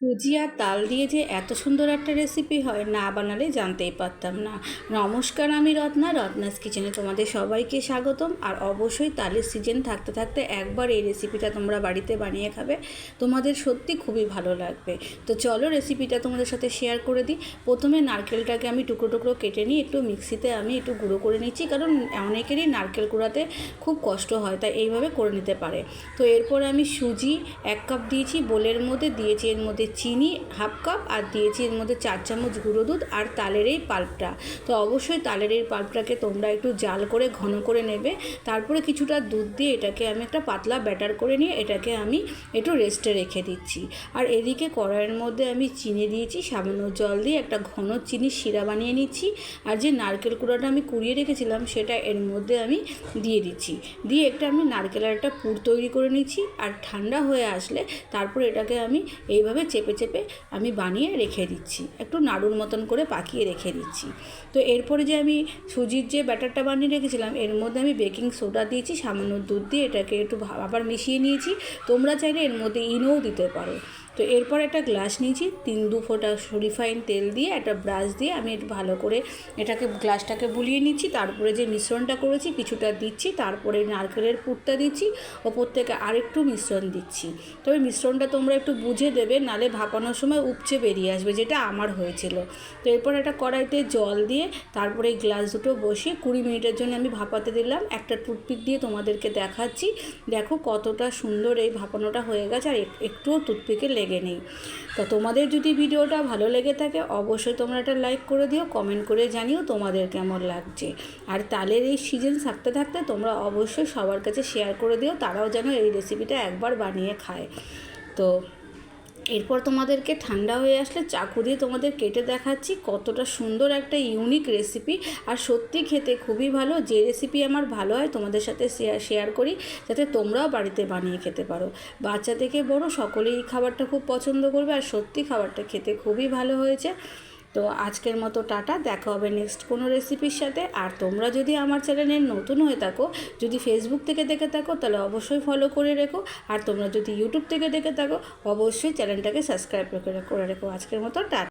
সুজি আর তাল দিয়ে যে এত সুন্দর একটা রেসিপি হয়, না বানালে জানতেই পারতাম না। নমস্কার, আমি রত্না। রত্নাস কিচেনে তোমাদের সবাইকে স্বাগতম। আর অবশ্যই তালের সিজন থাকতে থাকতে একবার এই রেসিপিটা তোমরা বাড়িতে বানিয়ে খাবে। তোমাদের সত্যি খুবই ভালো লাগবে। তো চলো রেসিপিটা তোমাদের সাথে শেয়ার করে দিই। প্রথমে নারকেলটাকে আমি টুকরো টুকরো কেটে নিই একটু মিক্সিতে আমি একটু গুঁড়ো করে নিচ্ছি। কারণ অনেকেরই নারকেল কুড়াতে খুব কষ্ট হয়, তাই এইভাবে করে নিতে পারে। তো এরপর আমি সুজি এক কাপ দিয়েছি, বোলের মধ্যে দিয়েছি, এর মধ্যে চিনি হাফ কাপ আর দিয়েছি এর মধ্যে চার চামচ গুঁড়ো দুধ আর তালের এই পাল্পটা। তো অবশ্যই তালের এই পাল্পটাকে তোমরা একটু জাল করে ঘন করে নেবে। তারপরে কিছুটা দুধ দিয়ে এটাকে আমি একটা পাতলা ব্যাটার করে নিয়ে এটাকে আমি একটু রেস্টে রেখে দিচ্ছি। আর এদিকে কড়াইয়ের মধ্যে আমি চিনি দিয়েছি, সামান্য জল দিয়ে একটা ঘন চিনির শিরা বানিয়ে নিচ্ছি। আর যে নারকেল কুড়াটা আমি কুড়িয়ে রেখেছিলাম, সেটা এর মধ্যে আমি দিয়ে দিচ্ছি। দিয়ে একটা আমি নারকেলের একটা পুর তৈরি করে নিচ্ছি। আর ঠান্ডা হয়ে আসলে তারপর এটাকে আমি এইভাবে চেপে চেপে আমি বানিয়ে রেখে দিচ্ছি। একটু নাড়ুর মতন করে পাকিয়ে রেখে দিচ্ছি। তো এরপরে যে আমি সুজির যে ব্যাটারটা বানিয়ে রেখেছিলাম, এর মধ্যে আমি বেকিং সোডা দিয়েছি, সামান্য দুধ দিয়ে এটাকে একটু আবার মিশিয়ে নিয়েছি। তোমরা চাইলে এর মধ্যে ইনোও দিতে পারো। তো এরপর একটা গ্লাস নিয়েছি, তিন দু ফোঁটা রিফাইন তেল দিয়ে একটা ব্রাশ দিয়ে আমি একটু ভালো করে এটাকে, গ্লাসটাকে বুলিয়ে নিচ্ছি, তারপরে যে মিশ্রণটা করেছি কিছুটা দিচ্ছি, তারপরে নারকেলের পুরটা দিচ্ছি, ওপর থেকে আরেকটু মিশ্রণ দিচ্ছি। তবে মিশ্রণটা তোমরা একটু বুঝে দেবে, নালে ভাপানোর সময় উপচে বেরিয়ে আসবে, যেটা আমার হয়েছিল। তো এরপর একটা কড়াইতে জল দিয়ে তারপরে এই গ্লাস দুটো বসিয়ে কুড়ি মিনিটের জন্য আমি ভাপাতে দিলাম। একটা টুথপিক দিয়ে তোমাদেরকে দেখাচ্ছি। দেখো কতটা সুন্দর এই ভাপানোটা হয়ে গেছে, আর একটুও টুথপিকে লেগে নেই। তো তোমাদের যদি ভিডিওটা ভালো লেগে থাকে, অবশ্যই তোমরা একটা লাইক করে দিও কমেন্ট করে জানিও তোমাদের কেমন লাগছে। আর তালের এই সিজন থাকতে থাকতে তোমরা অবশ্যই সবার কাছে শেয়ার করে দিও, তারাও যেন এই রেসিপিটা একবার বানিয়ে খায়। তো এরপর তোমাদেরকে ঠান্ডা হয়ে আসলে চাকু দিয়ে তোমাদের কেটে দেখাচ্ছি কতটা সুন্দর একটা ইউনিক রেসিপি আর সত্যি খেতে খুবই ভালো, যে রেসিপি আমার ভালো হয় তোমাদের সাথে শেয়ার করি, যাতে তোমরাও বাড়িতে বানিয়ে খেতে পারো। বাচ্চা থেকে বড় সকলেই খাবারটা খুব পছন্দ করবে, আর সত্যি খাবারটা খেতে খুবই ভালো হয়েছে। তো আজকের মতো টাটা, দেখা হবে নেক্সট কোনো রেসিপির সাথে। আর তোমরা যদি আমার চ্যানেলের নতুন হয়ে থাকো, যদি ফেসবুক থেকে দেখে থাকো, তাহলে অবশ্যই ফলো করে রেখো। আর তোমরা যদি ইউটিউব থেকে দেখে থাকো, অবশ্যই চ্যানেলটাকে সাবস্ক্রাইব করে করে রেখো। আজকের মতো টাটা।